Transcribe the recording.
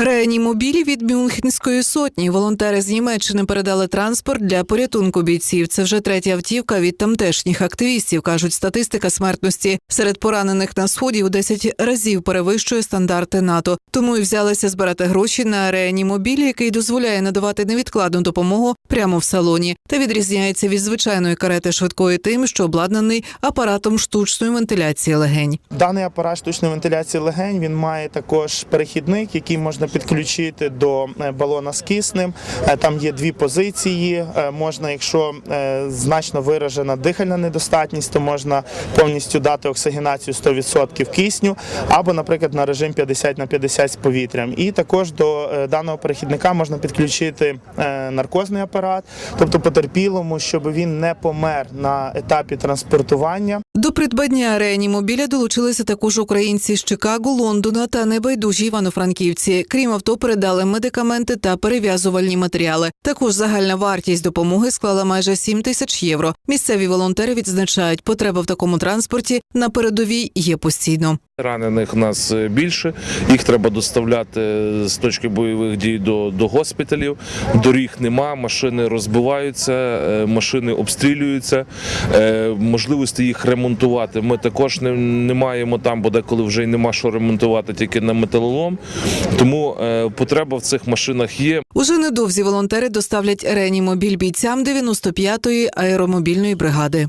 Реанімобілі від Мюнхенської сотні. Волонтери з Німеччини передали транспорт для порятунку бійців. Це вже третя автівка від тамтешніх активістів. кажуть, статистика смертності серед поранених на сході у 10 разів перевищує стандарти НАТО. Тому і взялися збирати гроші на реанімобіль, який дозволяє надавати невідкладну допомогу прямо в салоні, та відрізняється від звичайної карети швидкої тим, що обладнаний апаратом штучної вентиляції легень. Даний апарат штучної вентиляції легень він має також перехідник, який можна підключити до е, балона з киснем. Е, Там є дві позиції. Е, Можна, якщо значно виражена дихальна недостатність, то можна повністю дати оксигенацію 100% кисню, або, наприклад, на режим 50 на 50 з повітрям. І також до даного перехідника можна підключити наркозний апарат, тобто потерпілому, щоб він не помер на етапі транспортування. До придбання реанімобіля долучилися також українці з Чикаго, Лондона та небайдужі івано-франківці. Крім авто, передали медикаменти та перев'язувальні матеріали. Також загальна вартість допомоги склала майже 7 тисяч євро. Місцеві волонтери відзначають, потреба в такому транспорті на передовій є постійно. Ранених у нас е, більше, їх треба доставляти з точки бойових дій до, до госпіталів. Доріг нема, машини розбиваються, е, машини обстрілюються. Е, Можливості їх ремонтувати. Ми також не, не маємо там, бо деколи вже й нема що ремонтувати тільки на металолом. Тому потреба в цих машинах є. Уже недовзі волонтери доставлять реанімобіль бійцям 95-ї аеромобільної бригади.